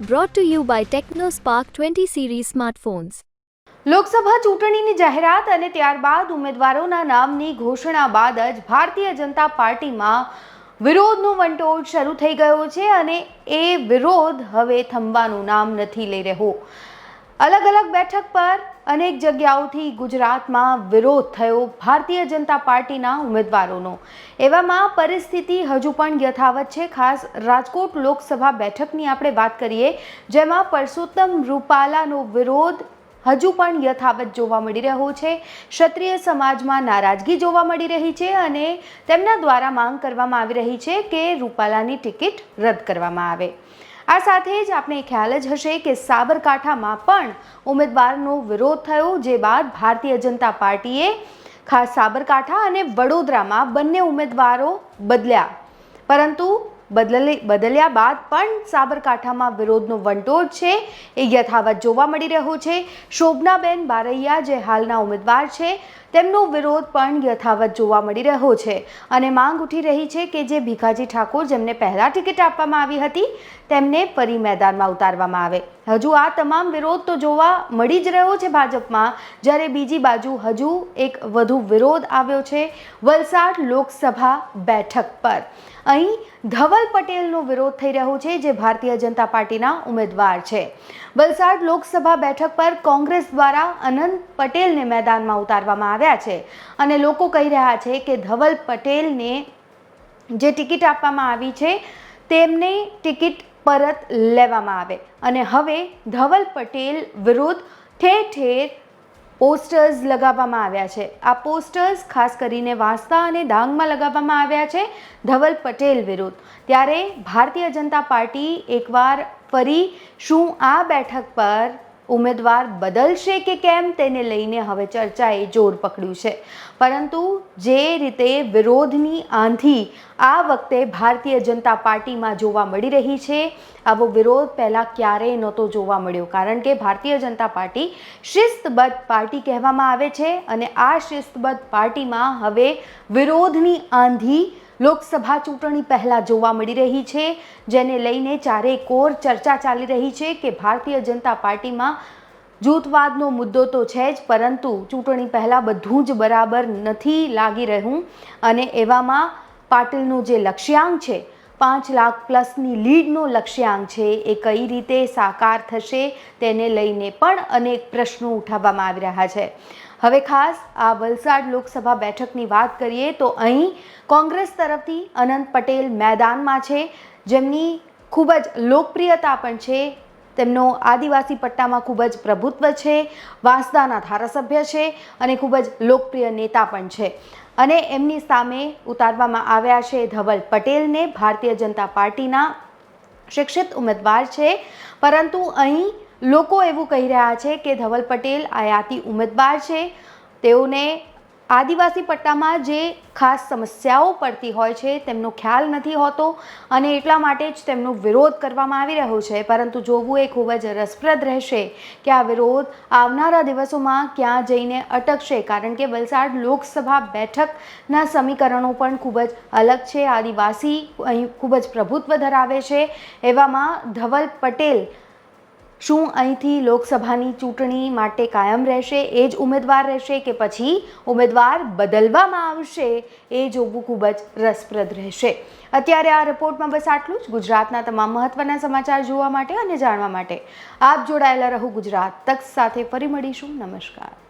brought to you by TechnoSpark 20 series smartphones. Lok Sabha ચૂંટણીની જાહેરાત અને ત્યારબાદ ઉમેદવારોના નામની ઘોષણા બાદ જ ભારતીય જનતા પાર્ટીમાં વિરોધનો વંટોળ શરૂ થઈ ગયો છે અને એ વિરોધ હવે થંભવાનું નામ નથી લઈ રહ્યો અલગ અલગ બેઠક પર અનેક જગ્યાઓથી ગુજરાતમાં વિરોધ થયો ભારતીય જનતા પાર્ટીના ઉમેદવારોનો. એવામાં પરિસ્થિતિ હજુ પણ યથાવત છે. ખાસ રાજકોટ લોકસભા બેઠકની આપણે વાત કરીએ, જેમાં પરસોત્તમ રૂપાલાનો વિરોધ હજુ પણ યથાવત જોવા મળી રહ્યો છે. ક્ષત્રિય સમાજમાં નારાજગી જોવા મળી રહી છે અને તેમના દ્વારા માંગ કરવામાં આવી રહી છે કે રૂપાલાની ટિકિટ રદ કરવામાં આવે. આ સાથે જ આપણે ખ્યાલ જ હશે કે સાબરકાંઠામાં પણ ઉમેદવારનો વિરોધ થયો, જે બાદ ભારતીય જનતા પાર્ટીએ ખાસ સાબરકાંઠા અને વડોદરામાં બંને ઉમેદવારો બદલ્યા. પરંતુ બદલી બદલ્યા બાદ પણ સાબરકાંઠામાં વિરોધનો વંટોળ છે. એ યથાવત જોવા મળી રહ્યો છે. શોભનાબેન બારૈયા જે હાલના ઉમેદવાર છે, તેમનો વિરોધ પણ યથાવત જોવા મળી રહ્યો છે. અને માંગ ઉઠી રહી છે કે જે ભીખાજી ઠાકોર જેમને પહેલાં ટિકિટ આપવામાં આવી હતી, તેમને ફરી મેદાનમાં ઉતારવામાં આવે. હજુ આ તમામ વિરોધ તો જોવા મળી જ રહ્યો છે ભાજપમાં, જ્યારે બીજી બાજુ હજુ એક વધુ વિરોધ આવ્યો છે વલસાડ લોકસભા બેઠક પર. અહીં ધવલ પટેલનો વિરોધ થઈ રહ્યો છે, જે ભારતીય જનતા પાર્ટીના ઉમેદવાર છે. વલસાડ લોકસભા બેઠક પર કોંગ્રેસ દ્વારા અનંત પટેલને મેદાનમાં ઉતારવામાં આવ્યા છે અને લોકો કહી રહ્યા છે કે ધવલ પટેલને જે ટિકિટ આપવામાં આવી છે, તેમને ટિકિટ પરત લેવામાં આવે. અને હવે ધવલ પટેલ વિરુદ્ધ ઠેર ઠેર પોસ્ટર્સ લગાવવામાં આવ્યા છે. આ પોસ્ટર્સ ખાસ કરીને વાંસદા અને ડાંગમાં લગાવવામાં આવ્યા છે, ધવલ પટેલ વિરુદ્ધ. ત્યારે ભારતીય જનતા પાર્ટી એકવાર ફરી શું આ બેઠક પર ઉમેદવાર બદલશે કે કેમ તેને લઈને હવે ચર્ચાએ જોર પકડ્યું છે. પરંતુ જે રીતે વિરોધની આંધી આ વખતે ભારતીય જનતા પાર્ટીમાં જોવા મળી રહી છે, આવો વિરોધ પહેલાં ક્યારેય નહોતો જોવા મળ્યો. કારણ કે ભારતીય જનતા પાર્ટી શિસ્તબદ્ધ પાર્ટી કહેવામાં આવે છે અને આ શિસ્તબદ્ધ પાર્ટીમાં હવે વિરોધની આંધી લોકસભા ચૂંટણી પહેલાં જોવા મળી રહી છે, જેને લઈને ચારે કોર ચર્ચા ચાલી રહી છે કે ભારતીય જનતા પાર્ટીમાં જૂથવાદનો મુદ્દો તો છે જ, પરંતુ ચૂંટણી પહેલાં બધું જ બરાબર નથી લાગી રહ્યું. અને એવામાં પાટીલનું જે લક્ષ્યાંક છે, પાંચ લાખ પ્લસની લીડનો લક્ષ્યાંક છે, એ કઈ રીતે સાકાર થશે, તેને લઈને પણ અનેક પ્રશ્નો ઉઠાવવામાં આવી રહ્યા છે. હવે ખાસ આ વલસાડ લોકસભા બેઠકની વાત કરીએ તો અહીં કોંગ્રેસ તરફથી અનંત પટેલ મેદાનમાં છે. જેમની ખૂબ જ લોકપ્રિયતા પણ છે. તેમનો આદિવાસી પટ્ટામાં ખૂબ જ પ્રભુત્વ છે. વાંસદાના ધારાસભ્ય છે અને ખૂબ જ લોકપ્રિય નેતા પણ છે. અને એમની સામે ઉતારવામાં આવ્યા છે ધવલ પટેલને ભારતીય જનતા પાર્ટીના શિક્ષિત ઉમેદવાર છે. પરંતુ અહીં લોકો એવું કહી રહ્યા છે કે ધવલ પટેલ આયાતી ઉમેદવાર છે. તેઓને આદિવાસી પટ્ટામાં જે ખાસ સમસ્યાઓ પડતી હોય છે તેમનો ખ્યાલ નથી હોતો અને એટલા માટે જ તેમનો વિરોધ કરવામાં આવી રહ્યો છે. પરંતુ જોવું એ ખૂબ જ રસપ્રદ રહેશે કે આ વિરોધ આવનારા દિવસોમાં ક્યાં જઈને અટકશે, કારણ કે વલસાડ લોકસભા બેઠકના સમીકરણો પણ ખૂબ જ અલગ છે. આદિવાસી અહીં ખૂબ જ પ્રભુત્વ ધરાવે છે. એવામાં ધવલ પટેલ શું અહીંથી લોકસભાની ચૂંટણી માટે કાયમ રહેશે એ જ ઉમેદવાર રહેશે કે પછી ઉમેદવાર બદલવામાં આવશે એ જોવું ખૂબ જ રસપ્રદ રહેશે. અત્યારે આ રિપોર્ટમાં બસ આટલું જ. ગુજરાતના તમામ મહત્ત્વના સમાચાર જોવા માટે અને જાણવા માટે આપ જોડાયેલા રહો ગુજરાત તક સાથે. ફરી મળીશું. નમસ્કાર.